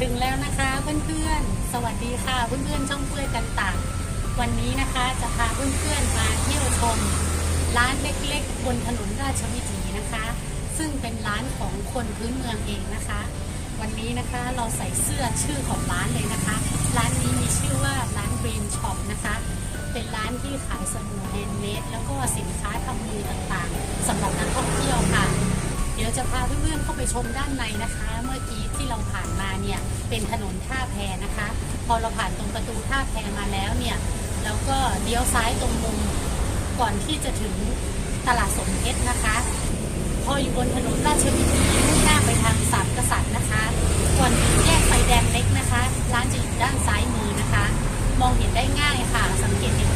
ถึงแล้วนะคะเพื่อนๆ สวัสดีค่ะเพื่อนๆช่องเพื่อนกันต่าง วันนี้นะคะจะพาเพื่อนๆมาเที่ยวชม ร้านเล็กๆ บนถนนราชวิถีนะคะ ซึ่งเป็นร้านของคนพื้นเมืองเองนะคะ วันนี้นะคะเราใส่เสื้อชื่อของร้านเลยนะคะ ร้านนี้มีชื่อว่าร้านเบรนช็อปนะคะ เป็นร้านที่ขายสบู่แฮนด์เมดแล้วก็สินค้าทำมือต่างๆสำหรับนักท่องเที่ยวค่ะ เดี๋ยวจะพาเพื่อนๆเข้าไปชมด้านในนะคะ ที่เราผ่านมาเนี่ยเป็นถนนท่าแพนะคะ พอเราผ่านตรงประตูท่าแพมาแล้วเนี่ยเราก็เลี้ยวซ้ายตรงมุมก่อนที่จะถึงตลาดสมเพชรนะคะ พออยู่บนถนนราชวิถีมุ่งหน้าไปทางสามกษัตริย์นะคะ ก่อนถึงแยกไฟแดงเล็กนะคะ ร้านจะอยู่ด้านซ้ายมือนะคะ มองเห็นได้ง่ายค่ะ สังเกตเห็นป้า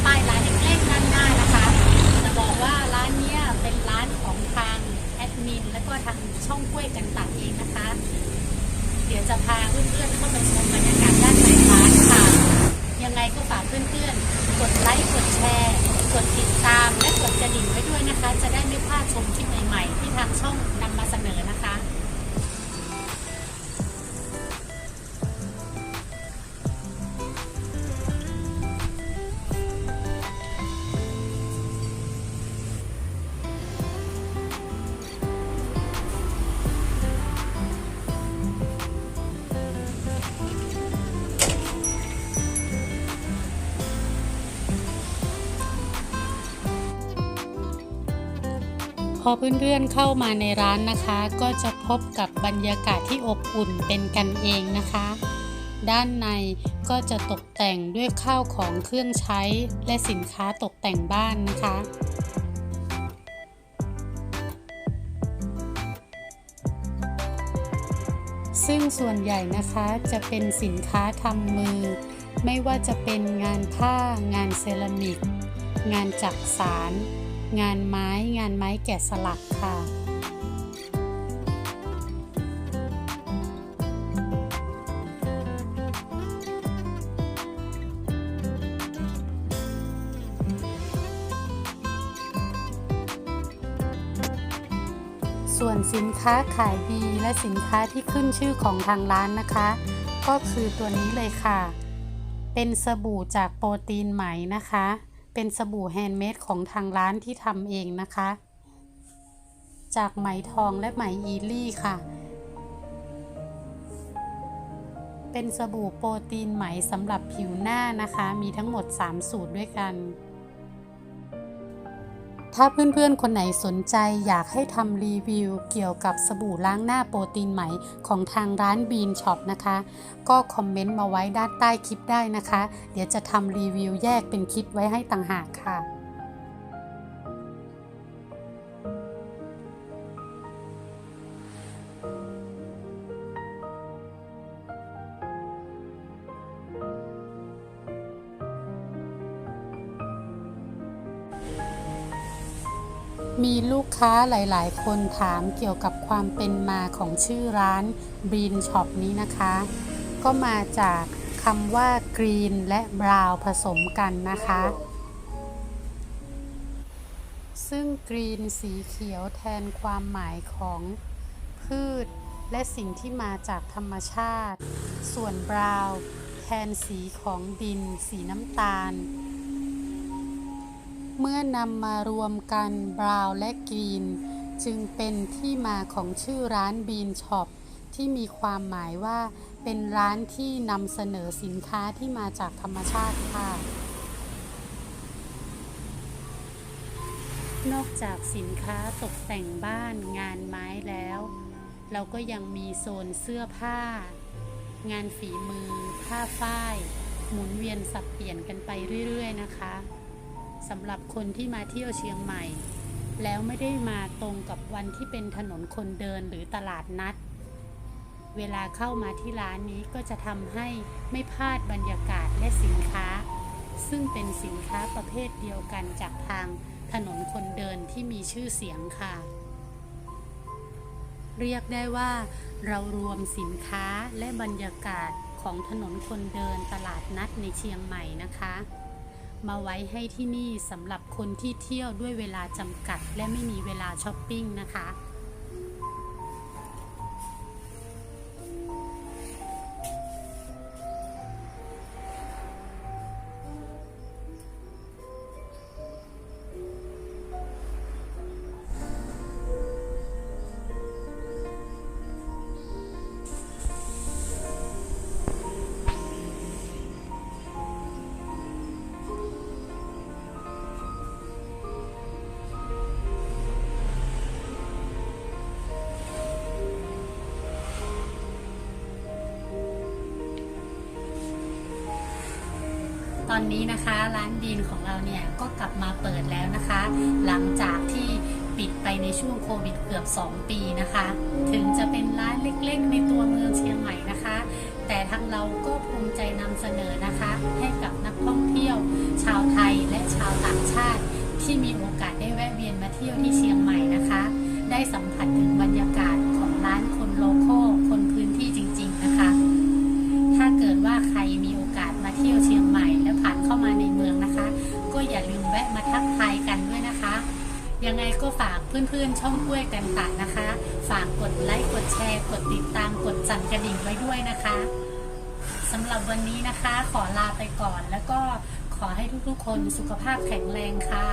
ยร้าน กระดิ่งไว้ด้วยนะคะ จะได้ไม่พลาดชมคลิปใหม่ๆ ที่ทางช่องนำมาเสนอนะคะ พอเพื่อนๆเข้ามาในร้านนะคะ ก็จะพบกับบรรยากาศที่อบอุ่นเป็นกันเองนะคะ ด้านในก็จะตกแต่งด้วยข้าวของเครื่องใช้และสินค้าตกแต่งบ้านนะคะซึ่งส่วนใหญ่นะคะจะเป็นสินค้าทำมือ ไม่ว่าจะเป็นงานผ้างานเซรามิก งานจักสาร งานไม้งานไม้แกะสลักค่ะ ส่วนสินค้าขายดีและสินค้าที่ขึ้นชื่อของทางร้านนะคะ ก็คือตัวนี้เลยค่ะ เป็นสบู่จากโปรตีนไหมนะคะ เป็นสบู่แฮนด์เมดของทางร้านที่ทำเองนะคะ จากไหมทองและไหมอีลี่ค่ะ เป็นสบู่โปรตีนไหมสำหรับผิวหน้านะคะ มีทั้งหมด 3 สูตรด้วยกัน ถ้าเพื่อนๆ คนไหนสนใจอยากให้ทำรีวิวเกี่ยวกับสบู่ล้างหน้าโปรตีนไหมของทางร้านบีนช็อปนะคะ ก็คอมเมนต์มาไว้ด้านใต้คลิปได้นะคะ เดี๋ยวจะทำรีวิวแยกเป็นคลิปไว้ให้ต่างหากค่ะ มีลูกค้าหลาย ๆ คนถามเกี่ยวกับความเป็นมาของชื่อร้าน Green Shop นี้นะคะ ก็มาจากคำว่า Green และ Brown ผสมกันนะคะ ซึ่ง Green สีเขียวแทนความหมายของพืช และสิ่งที่มาจากธรรมชาติ ส่วน Brown แทนสีของดิน สีน้ำตาล เมื่อนำมารวมกันบราวน์และกรีน จึงเป็นที่มาของชื่อร้านบีนช็อปที่มีความหมายว่าเป็นร้านที่นำเสนอสินค้าที่มาจากธรรมชาติค่ะ นอกจากสินค้าตกแต่งบ้านงานไม้แล้ว เราก็ยังมีโซนเสื้อผ้า งานฝีมือ ผ้าฝ้าย หมุนเวียนสับเปลี่ยนกันไปเรื่อย ๆ นะคะ สำหรับคนที่มาเที่ยวเชียงใหม่ แล้วไม่ได้มาตรงกับวันที่เป็นถนนคนเดินหรือตลาดนัด เวลาเข้ามาที่ร้านนี้ก็จะทำให้ไม่พลาดบรรยากาศและสินค้า ซึ่งเป็นสินค้าประเภทเดียวกันจากทางถนนคนเดินที่มีชื่อเสียงค่ะ เรียกได้ว่าเรารวมสินค้าและบรรยากาศของถนนคนเดินตลาดนัดในเชียงใหม่นะคะ มาไว้ให้ที่นี่สำหรับคนที่เที่ยวด้วยเวลาจำกัด และไม่มีเวลาช้อปปิ้งนะคะ อนนี้นะคะร้านดีนของเราเนี่ยก็กลับมาเปิดแล้วนะคะ หลังจากที่ปิดไปในช่วงโควิดเกือบ 2 ปีนะคะ ถึงจะเป็นร้านเล็กๆ ในตัวเมืองเชียงใหม่นะคะ แต่ทางเราก็ภูมิใจนำเสนอนะคะ ให้กับนักท่องเที่ยว ชาวไทยและชาวต่างชาติ ที่มีโอกาสได้แวะเวียนมาเที่ยวที่เชียงใหม่นะคะ ได้สัม ยังไงก็ฝากเพื่อนๆ ช่องกล้วยกันต่างนะคะ ฝากกดไลค์ กดแชร์ กดติดตาม กดสั่นกระดิ่งไว้ด้วยนะคะสำหรับวันนี้นะคะ ขอลาไปก่อน แล้วก็ขอให้ทุกๆ คนสุขภาพแข็งแรงค่ะ